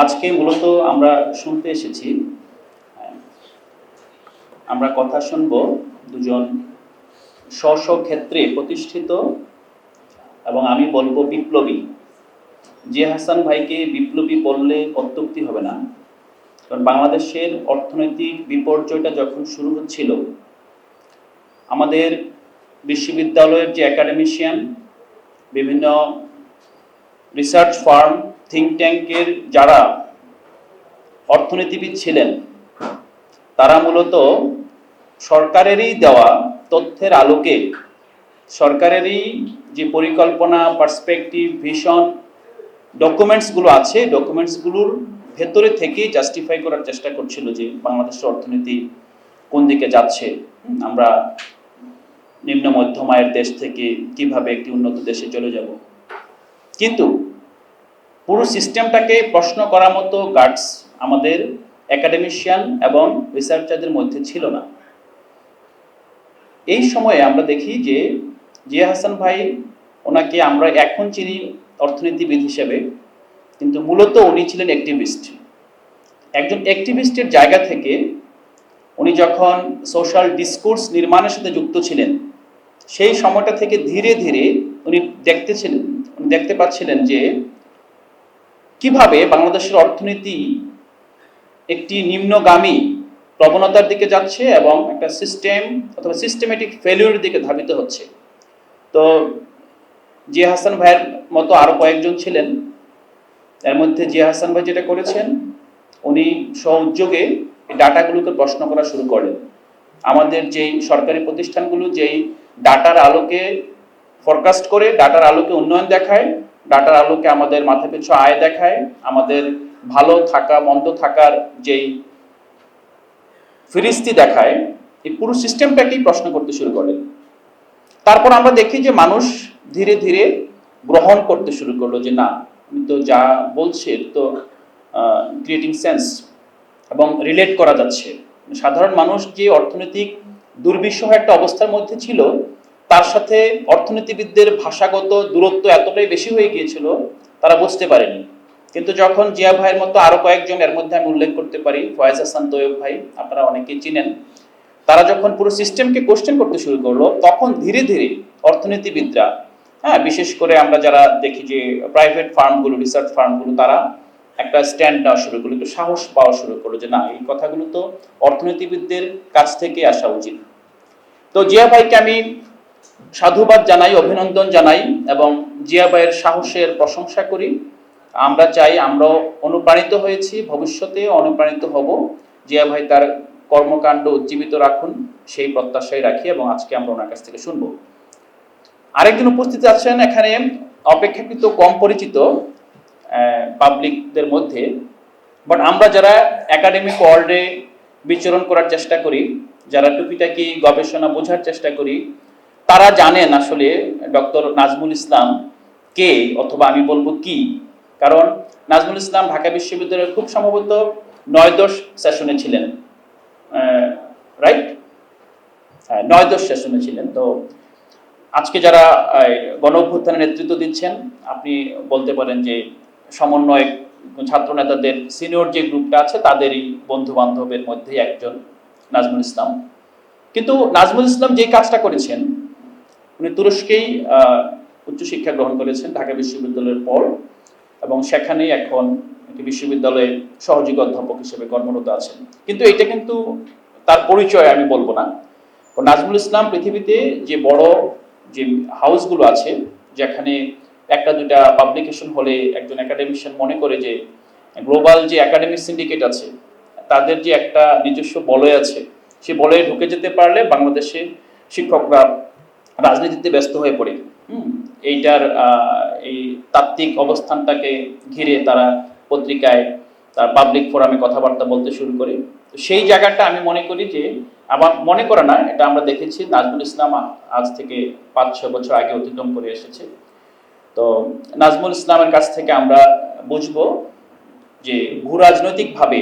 আজকে মূলত আমরা শুনতে এসেছি, আমরা কথা শুনব দুজন স্ব ক্ষেত্রে প্রতিষ্ঠিত এবং আমি বলব বিপ্লবী। জিয়া হাসান ভাইকে বিপ্লবী বললে অত্যুক্তি হবে না, কারণ বাংলাদেশের অর্থনৈতিক বিপর্যয়টা যখন শুরু হচ্ছিল, আমাদের বিশ্ববিদ্যালয়ের যে একাডেমিশিয়ান বিভিন্ন রিসার্চ ফার্ম থিঙ্ক ট্যাঙ্কের যারা অর্থনীতিবিদ ছিলেন, তারা মূলত সরকারেরই দেওয়া তথ্যের আলোকে, সরকারেরই যে পরিকল্পনা পার্সপেক্টিভ ভিশন ডকুমেন্টসগুলো আছে ডকুমেন্টসগুলোর ভেতরে থেকেই জাস্টিফাই করার চেষ্টা করছিল যে বাংলাদেশের অর্থনীতি কোন দিকে যাচ্ছে। আমরা নিম্ন মধ্যম আয়ের দেশ থেকে কীভাবে একটি উন্নত দেশে চলে যাব। কিন্তু পুরো সিস্টেমটাকে প্রশ্ন করার মতো গার্ডস আমাদের একাডেমিশিয়ান এবং রিসার্চারদের মধ্যে ছিল না। এই সময়ে আমরা দেখি যে জিয়া হাসান ভাই ওনাকে আমরা এখন চিনি অর্থনীতিবিদ হিসেবে, কিন্তু মূলত উনি ছিলেন অ্যাক্টিভিস্ট একজন অ্যাক্টিভিস্টের জায়গা থেকে উনি যখন সোশ্যাল ডিসকোর্স নির্মাণের সাথে যুক্ত ছিলেন, সেই সময়টা থেকে ধীরে ধীরে উনি দেখতেছিলেন, উনি দেখতে পাচ্ছিলেন যে কীভাবে বাংলাদেশের অর্থনীতি একটি নিম্নগামী প্রবণতার দিকে যাচ্ছে এবং একটা সিস্টেম অথবা সিস্টেমেটিক ফেলিউরের দিকে ধাবিত হচ্ছে? তো জিয়া হাসান ভাইয়ের মতো আরও কয়েকজন ছিলেন। এর মধ্যে জিয়া হাসান ভাই যেটা করেছেন, উনি এই ডাটাগুলোকে প্রশ্ন করা শুরু করেন আমাদের যেই সরকারি প্রতিষ্ঠানগুলো যেই ডাটার আলোকে ফরকাস্ট করে, ডাটার আলোকে উন্নয়ন দেখায় ডাটার আলোকে আমাদের মাথা পিছু আয় দেখায়, আমাদের ভালো থাকা, মন্দ থাকার যেই ফিরিস্তি দেখায়, এই পুরো সিস্টেমটাকেই প্রশ্ন করতে শুরু করেন তারপর আমরা দেখি যে মানুষ ধীরে ধীরে গ্রহণ করতে শুরু করল যে না উনি তো যা বলছে তো ক্রিয়েটিং সেন্স এবং রিলেট করা যাচ্ছে। সাধারণ মানুষ যে অর্থনৈতিক দুর্বিষহ একটা অবস্থার মধ্যে ছিল তার সাথে অর্থনীতিবিদদের ভাষাগত দূরত্ব এতটাই বেশি হয়ে গিয়েছিল, তারা বুঝতে পারেনি। কিন্তু যখন জিয়া ভাইয়ের মতো আরও কয়েকজন এর মধ্যে আমি উল্লেখ করতে পারি, ফয়েজ হাসান তৈয়ব ভাই, আপনারা অনেকেই চিনেন, তারা যখন পুরো সিস্টেমকে কোশ্চেন করতে শুরু করল, তখন ধীরে ধীরে অর্থনীতিবিদরা হ্যাঁ বিশেষ করে আমরা যারা দেখি যে প্রাইভেট ফার্মগুলো রিসার্চ ফার্মগুলো তারা একটা স্ট্যান্ড নেওয়া শুরু করল, একটু সাহস পাওয়া শুরু করল যে না, এই কথাগুলো তো অর্থনীতিবিদদের কাছ থেকে আসা উচিত। তো জিয়া ভাইকে আমি সাধুবাদ জানাই, অভিনন্দন জানাই এবং জিয়া ভাইয়ের সাহসের প্রশংসা করি। আমরা চাই আমরাও অনুপ্রাণিত হয়েছি, ভবিষ্যতে অনুপ্রাণিত হব। জিয়া ভাই তার কর্মকাণ্ড উজ্জীবিত রাখুন, সেই প্রত্যাশাই রাখি এবং আজকে আমরা ওনার কাছ থেকে শুনব। আরেকজন উপস্থিত আছেন এখানে, অপেক্ষাকৃত কম পরিচিত পাবলিকদের মধ্যে। বাট আমরা যারা একাডেমিক ওয়ার্ল্ডে বিচরণ করার চেষ্টা করি, যারা টুকিটাকি গবেষণা বোঝার চেষ্টা করি তারা জানেন আসলে ডক্টর নাজমুল ইসলাম কে অথবা আমি বলব কি? কারণ নাজমুল ইসলাম ঢাকা বিশ্ববিদ্যালয়ের খুব সম্ভবত নয় দশ সেশনে ছিলেন। রাইট নয় দশ সেশনে ছিলেন। তো আজকে যারা গণ নেতৃত্ব দিচ্ছেন, আপনি বলতে পারেন যে সমন্বয় ছাত্র নেতাদের সিনিয়র যে গ্রুপটা আছে, তাদেরই বন্ধু বান্ধবের মধ্যেই একজন নাজমুল ইসলাম। কিন্তু নাজমুল ইসলাম যে কাজটা করেছেন উনি তুরস্কেই উচ্চশিক্ষা গ্রহণ করেছেন ঢাকা বিশ্ববিদ্যালয়ের পর এবং সেখানেই এখন একটি বিশ্ববিদ্যালয়ে সহযোগী অধ্যাপক হিসেবে কর্মরত আছেন। কিন্তু এটা কিন্তু তার পরিচয় আমি বলব না। নাজমুল ইসলাম পৃথিবীতে যে বড় যে হাউসগুলো আছে, যেখানে একটা দুটা পাবলিকেশন হলে একজন একাডেমিশিয়ান মনে করে যে গ্লোবাল যে একাডেমিক সিন্ডিকেট আছে, তাদের যে একটা নিজস্ব বলয় আছে, সে বলয়ে ঢুকে যেতে পারলে বাংলাদেশে শিক্ষকরা রাজনীতিতে ব্যস্ত হয়ে পড়ে। এইটার এই তাত্ত্বিক অবস্থানটাকে ঘিরে তারা পত্রিকায়, তার পাবলিক ফোরামে কথাবার্তা বলতে শুরু করে। তো সেই জায়গাটা আমি মনে করি যে, আমার মনে করে না, এটা আমরা দেখেছি, নাজমুল ইসলাম আজ থেকে পাঁচ ছয় বছর আগে অতিক্রম করে এসেছে। তো নাজমুল ইসলামের কাছ থেকে আমরা বুঝব যে ভূ রাজনৈতিকভাবে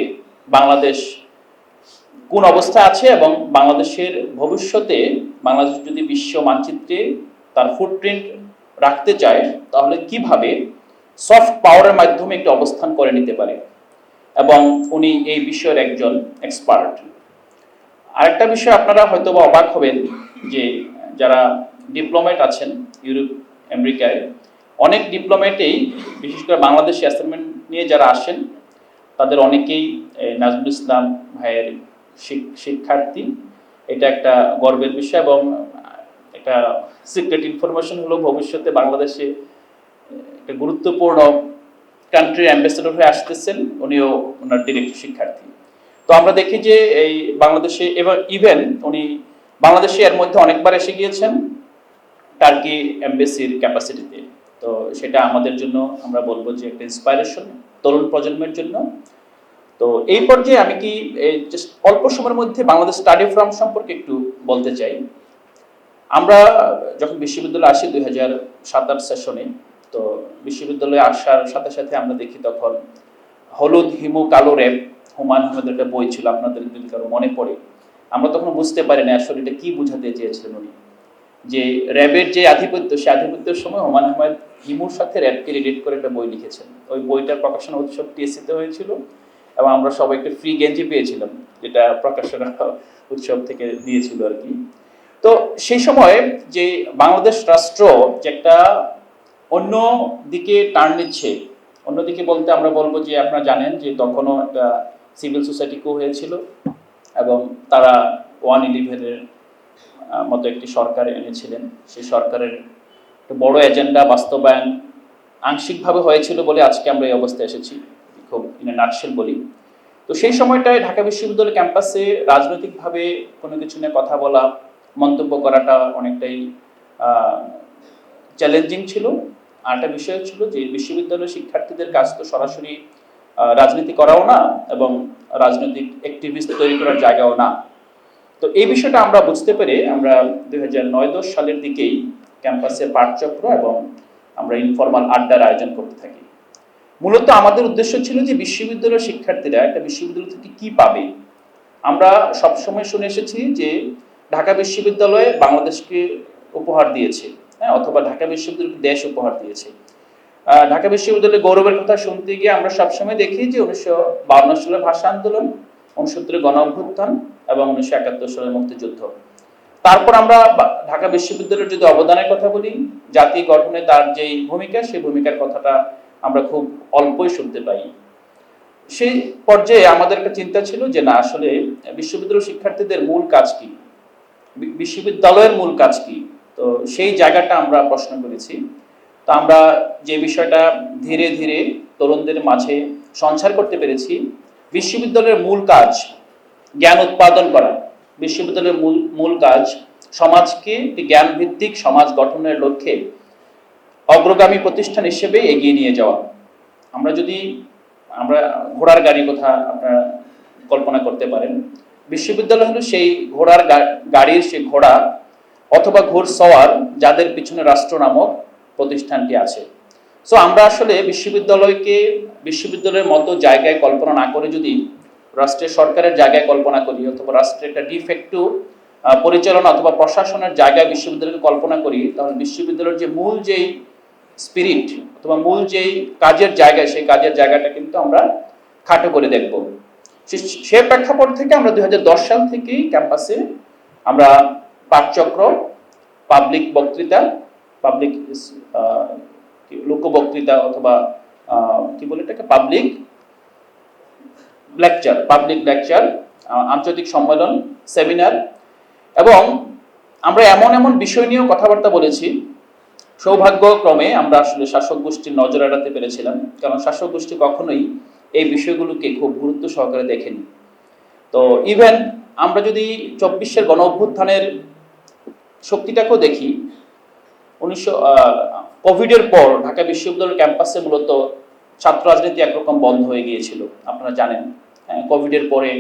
বাংলাদেশ কোন অবস্থা আছে এবং বাংলাদেশের ভবিষ্যতে, বাংলাদেশ যদি বিশ্ব মানচিত্রে তার ফুটপ্রিন্ট রাখতে চায়, তাহলে কীভাবে সফট পাওয়ারের মাধ্যমে একটি অবস্থান করে নিতে পারে? এবং উনি এই বিষয়ের একজন এক্সপার্ট আরেকটা বিষয় আপনারা হয়তো বা অবাক হবেন যে, যারা ডিপ্লোমেট আছেন ইউরোপ, আমেরিকায়, অনেক ডিপ্লোমেটেই বিশেষ করে বাংলাদেশি অ্যাসাইনমেন্ট নিয়ে যারা আসেন, তাদের অনেকেই নাজমুল ইসলাম ভাইয়ের শিক্ষার্থী। এটা একটা গর্বের বিষয় এবং একটা সিক্রেট ইনফরমেশন হলো ভবিষ্যতে বাংলাদেশে একটা গুরুত্বপূর্ণ কান্ট্রি অ্যাম্বাসেডর হয়ে আসতেছেন। উনিও ওনার ডিরেক্ট শিক্ষার্থী। তো আমরা দেখি যে এই বাংলাদেশে এবার ইভেন উনি বাংলাদেশে এর মধ্যে অনেকবার এসে গিয়েছেন টার্কি এমবেসির ক্যাপাসিটিতে তো সেটা আমাদের জন্য আমরা বলব যে একটা ইন্সপাইরেশন তরুণ প্রজন্মের জন্য। তো এই পর্যায়ে আমি কি অল্প সময়ের মধ্যে বাংলাদেশ স্টাডি ফ্রাম সম্পর্কে একটু বলতে চাই। আমরা যখন বিশ্ববিদ্যালয়ে আসি দুই হাজার সাত আট সেশনে, তো বিশ্ববিদ্যালয়ে আসার সাথে সাথে আমরা দেখি তখন হলুদ, হিমু, কালো র্যাপ হুমায়ুন আহমেদের একটা বই ছিল, আপনাদের যদি কারও মনে পড়ে। আমরা তখন বুঝতে পারি না আসলে এটা কি বোঝাতে চেয়েছিলেন উনি। যে র্যাবের যে আধিপত্য সেই আধিপত্যের সময় হুমায়ুন আহমেদ হিমুর সাথে র্যাবকে রিলেট করে একটা বই লিখেছেন। ওই বইটার প্রকাশনা উৎসব টিএসসিতে হয়েছিল। এবং আমরা সবাই একটা ফ্রি গেঞ্জি পেয়েছিলাম, যেটা প্রকাশনা উৎসব থেকে দিয়েছিল আর কি। তো সেই সময় যে বাংলাদেশ রাষ্ট্র যে একটা অন্য দিকে টার্ন নিচ্ছে অন্যদিকে বলতে আমরা বলব যে আপনারা জানেন যে তখনও একটা সিভিল সোসাইটি কো হয়েছিল এবং তারা ওয়ান ইলেভেনের মতো একটি সরকার এনেছিলেন। সেই সরকারের একটা বড় এজেন্ডা বাস্তবায়ন আংশিকভাবে হয়েছিল বলে আজকে আমরা এই অবস্থায় এসেছি। ইনে নাটশেল বলি। তো সেই সময়টায় ঢাকা বিশ্ববিদ্যালয় ক্যাম্পাসে রাজনৈতিকভাবে কোনো কিছু নিয়ে কথা বলা, মন্তব্য করাটা অনেকটাই চ্যালেঞ্জিং ছিল। আর একটা বিষয় ছিল যে বিশ্ববিদ্যালয়ের শিক্ষার্থীদের কাজ তো সরাসরি রাজনীতি করাও না এবং রাজনৈতিক অ্যাক্টিভিস্ট তৈরি করার জায়গাও না। তো এই বিষয়টা আমরা বুঝতে পেরে আমরা দুই হাজার নয় দশ সালের দিকেই ক্যাম্পাসে পাঠচক্র এবং আমরা ইনফরমাল আড্ডার আয়োজন করতে থাকি। মূলত আমাদের উদ্দেশ্য ছিল যে বিশ্ববিদ্যালয়ের শিক্ষার্থীরা একটা বিশ্ববিদ্যালয় থেকে কি পাবে। আমরা সবসময় শুনে এসেছি যে ঢাকা বিশ্ববিদ্যালয় বাংলাদেশকে উপহার দিয়েছে হ্যাঁ অথবা ঢাকা বিশ্ববিদ্যালয় দেশ উপহার দিয়েছে। ঢাকা বিশ্ববিদ্যালয়ের গৌরবের কথা শুনতে গিয়ে আমরা সবসময় দেখি যে উনিশশো বাউন্ন সালের ভাষা আন্দোলন উনসত্তরের গণ অভ্যুত্থান এবং উনিশশো একাত্তর সালের মুক্তিযুদ্ধ। তারপর আমরা ঢাকা বিশ্ববিদ্যালয়ের যদি অবদানের কথা বলি, জাতি গঠনে তার যেই ভূমিকা, সেই ভূমিকার কথাটা আমরা খুব অল্পই শুনতে পাই। সেই পর্যায়ে আমাদের একটা চিন্তা ছিল যে, না, আসলে বিশ্ববিদ্যালয় শিক্ষার্থীদের মূল কাজ কি? বিশ্ববিদ্যালয়ের মূল কাজ কি? তো সেই জায়গাটা আমরা প্রশ্ন করেছি। তো আমরা যে বিষয়টা ধীরে ধীরে তরুণদের মাঝে সঞ্চার করতে পেরেছি, বিশ্ববিদ্যালয়ের মূল কাজ জ্ঞান উৎপাদন করা। বিশ্ববিদ্যালয়ের মূল মূল কাজ সমাজকে জ্ঞান ভিত্তিক সমাজ গঠনের লক্ষ্যে অগ্রগামী প্রতিষ্ঠান হিসেবে এগিয়ে নিয়ে যাওয়া। আমরা যদি, আমরা ঘোড়ার গাড়ি কথা আপনারা কল্পনা করতে পারেন। বিশ্ববিদ্যালয় হলো সেই ঘোড়ার গাড়ির সেই ঘোড়া অথবা ঘোর সওয়ার যাদের পিছনে রাষ্ট্র নামক প্রতিষ্ঠানটি আছে। সো আমরা আসলে বিশ্ববিদ্যালয়কে, বিশ্ববিদ্যালয়ের মতো জায়গায় কল্পনা না করে যদি রাষ্ট্রের সরকারের জায়গায় কল্পনা করি অথবা রাষ্ট্রের একটা ডিফেক্টিভ পরিচালনা অথবা প্রশাসনের জায়গায় বিশ্ববিদ্যালয়কে কল্পনা করি, তাহলে বিশ্ববিদ্যালয়ের যে মূল যেই স্পিরিট অথবা মূল যেই কাজের জায়গা সেই কাজের জায়গাটা কিন্তু আমরা খাটো করে দেখব। সে- প্রেক্ষাপট থেকে আমরা দুই হাজার দশ সাল থেকেই ক্যাম্পাসে আমরা পাঠচক্র পাবলিক বক্তৃতা পাবলিক লোক বক্তৃতা অথবা কি বলে এটাকে? পাবলিক লেকচার পাবলিক লেকচার আন্তর্জাতিক সম্মেলন সেমিনার এবং আমরা এমন এমন বিষয় নিয়েও কথাবার্তা বলেছি। সৌভাগ্যক্রমে আমরা আসলে শাসক গোষ্ঠীর নজর এড়াতে পেরেছিলাম, কারণ শাসক গোষ্ঠী কখনোই এই বিষয়গুলোকে খুব গুরুত্ব সহকারে দেখেনি। তো ইভেন আমরা যদি চব্বিশের গণ অভ্যুত্থানের শক্তিটাকেও দেখি, উনিশশো কোভিডের পর ঢাকা বিশ্ববিদ্যালয়ের ক্যাম্পাসে মূলত ছাত্র রাজনীতি একরকম বন্ধ হয়ে গিয়েছিল, আপনারা জানেন। হ্যাঁ কোভিডের পরে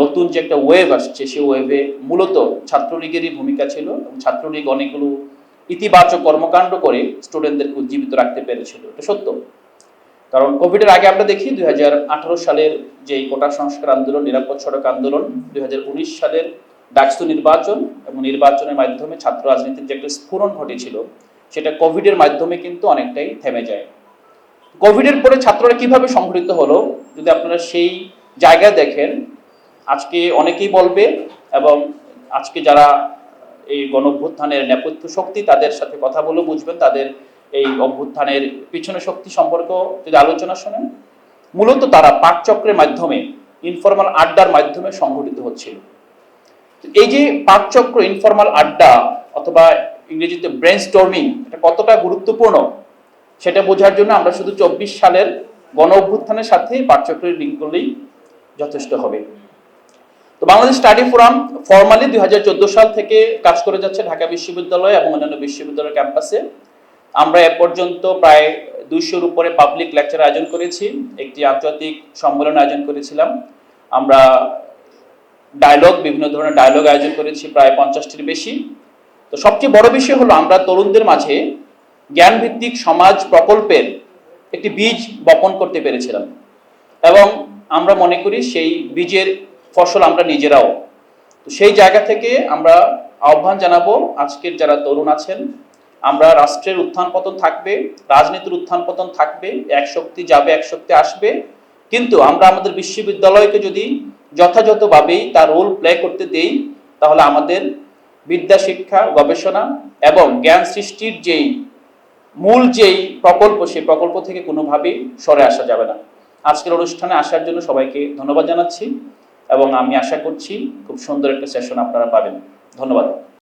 নতুন যে একটা ওয়েভ আসছে সেই ওয়েভে মূলত ছাত্রলীগেরই ভূমিকা ছিল ছাত্রলীগ অনেকগুলো ইতিবাচক কর্মকাণ্ড করে স্টুডেন্টদেরকে উজ্জীবিত রাখতে পেরেছিল। এটা সত্য। কারণ কোভিডের আগে আমরা দেখি দু হাজার আঠারো সালের যে কোটা সংস্কার আন্দোলন, নিরাপদ সড়ক আন্দোলন, দুই সালের ডাকসু নির্বাচন এবং নির্বাচনের মাধ্যমে ছাত্র রাজনীতির যে একটা স্ফুরণ ঘটেছিল, সেটা কোভিডের মাধ্যমে কিন্তু অনেকটাই থেমে যায়। কোভিডের পরে ছাত্ররা কীভাবে সংগঠিত হলো, যদি আপনারা সেই জায়গা দেখেন, আজকে অনেকেই বলবে এবং আজকে যারা এই গণ অভ্যুত্থানের নেপথ্য শক্তি তাদের সাথে কথা বলে বুঝবেন, তাদের এই অভ্যুত্থানের পিছনে শক্তি সম্পর্ক যদি আলোচনা শোনেন। মূলত তারা পাকচক্রের মাধ্যমে ইনফরমাল আড্ডার মাধ্যমে সংঘটিত হচ্ছিল। এই যে পাকচক্র ইনফরমাল আড্ডা অথবা ইংরেজিতে ব্রেন স্টর্মিং এটা কতটা গুরুত্বপূর্ণ, সেটা বোঝার জন্য আমরা শুধু চব্বিশ সালের গণ অভ্যুত্থানের সাথে পাঠচক্রের লিঙ্ক করলেই যথেষ্ট হবে। তো বাংলাদেশ স্টাডি ফোরাম ফর্মালি দুই হাজার চোদ্দ সাল থেকে কাজ করে যাচ্ছে ঢাকা বিশ্ববিদ্যালয় এবং অন্যান্য বিশ্ববিদ্যালয় ক্যাম্পাসে। আমরা এ পর্যন্ত প্রায় দুইশোর উপরে পাবলিক লেকচার আয়োজন করেছি, একটি আন্তর্জাতিক সম্মেলন আয়োজন করেছিলাম। আমরা ডায়লগ বিভিন্ন ধরনের ডায়লগ আয়োজন করেছি প্রায় পঞ্চাশটির বেশি। তো সবচেয়ে বড় বিষয় হলো, আমরা তরুণদের মাঝে জ্ঞানভিত্তিক সমাজ প্রকল্পের একটি বীজ বপন করতে পেরেছিলাম। এবং আমরা মনে করি সেই বীজের ফসল আমরা নিজেরাও। তো সেই জায়গা থেকে আমরা আহ্বান জানাব আজকের যারা তরুণ আছেন, আমরা রাষ্ট্রের উত্থান পতন থাকবে, রাজনীতির উত্থান পতন থাকবে, এক শক্তি যাবে, এক শক্তি আসবে। কিন্তু আমরা আমাদের বিশ্ববিদ্যালয়কে যদি যথাযথভাবেই তার রোল প্লে করতে দেই, তাহলে আমাদের বিদ্যা, শিক্ষা, গবেষণা এবং জ্ঞান সৃষ্টির যেই মূল যেই প্রকল্প, সেই প্রকল্প থেকে কোনোভাবেই সরে আসা যাবে না। আজকের অনুষ্ঠানে আসার জন্য সবাইকে ধন্যবাদ জানাচ্ছি। এবং আমি আশা করছি খুব সুন্দর একটা সেশন আপনারা পাবেন। ধন্যবাদ।